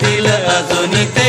তিল রজনীতে